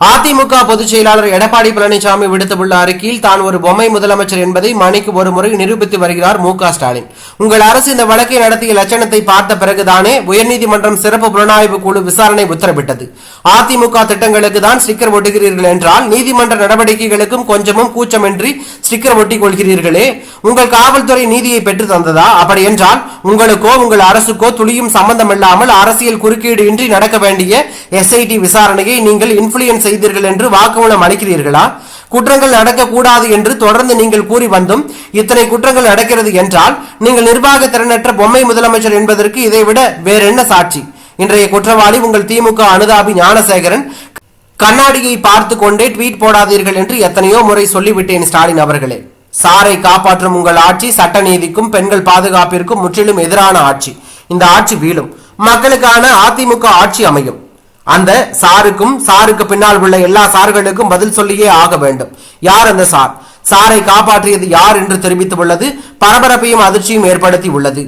அதிமுக பொதுச் செயலாளர் எடப்பாடி பழனிசாமி விடுத்துள்ள அறிக்கையில் தான் ஒரு பொம்மை முதலமைச்சர் என்பதை மணிக்கு ஒரு முறை நிரூபித்து வருகிறார் மு ஸ்டாலின். உங்கள் அரசு இந்த வழக்கை நடத்திய லட்சணத்தை பார்த்த பிறகுதானே உயர்நீதிமன்றம் சிறப்பு புலனாய்வு குழு விசாரணை உத்தரவிட்டது. அதிமுக திட்டங்களுக்கு தான் ஸ்டிக்கர் ஒட்டுகிறீர்கள் என்றால் நீதிமன்ற நடவடிக்கைகளுக்கும் கொஞ்சமும் கூச்சமின்றி ஸ்டிக்கர் ஒட்டிக் கொள்கிறீர்களே. உங்கள் காவல்துறை நீதியை பெற்று தந்ததா? அப்படி என்றால் உங்களுக்கோ உங்கள் அரசுக்கோ துளியும் சம்பந்தமில்லாமல் அரசியல் குறுக்கீடு இன்றி நடக்க வேண்டிய எஸ்ஐடி விசாரணையை நீங்கள் இன்ஃபுளுயன்ஸ் செய்தீர்கள் என்று வாக்குமூலம் அளிக்கிறீர்களா? குற்றங்கள் நடக்கக்கூடாது என்று தொடர்ந்து நீங்கள் கூறி வந்தும் இத்தனை குற்றங்கள் நடக்கிறது என்றால் நீங்கள் நிர்வாக திறனற்ற பொம்மை முதலமைச்சர் என்பதற்கு இதைவிட வேறென்ன சாட்சி? இன்றைய குற்றவாளி உங்கள் திமுக அனுதாபி ஞானசேகரன் கண்ணாடியை பார்த்து கொண்டே ட்வீட் போடாதீர்கள் என்று எத்தனையோ முறை சொல்லிவிட்டேன் ஸ்டாலின் அவர்களே. சாரை காப்பாற்றும் உங்கள் ஆட்சி சட்ட நீதிக்கும் பெண்கள் பாதுகாப்பிற்கும் முற்றிலும் எதிரான ஆட்சி. இந்த ஆட்சி வீழும். மக்களுக்கான அதிமுக ஆட்சி அமையும். அந்த சாருக்கும் சாருக்கு பின்னால் உள்ள எல்லா சார்களுக்கும் பதில் சொல்லியே ஆக வேண்டும். யார் அந்த சார்? சாரை காப்பாற்றியது யார் என்று தெரிவித்துள்ளது பரபரப்பையும் அதிர்ச்சியும் ஏற்படுத்தி உள்ளது.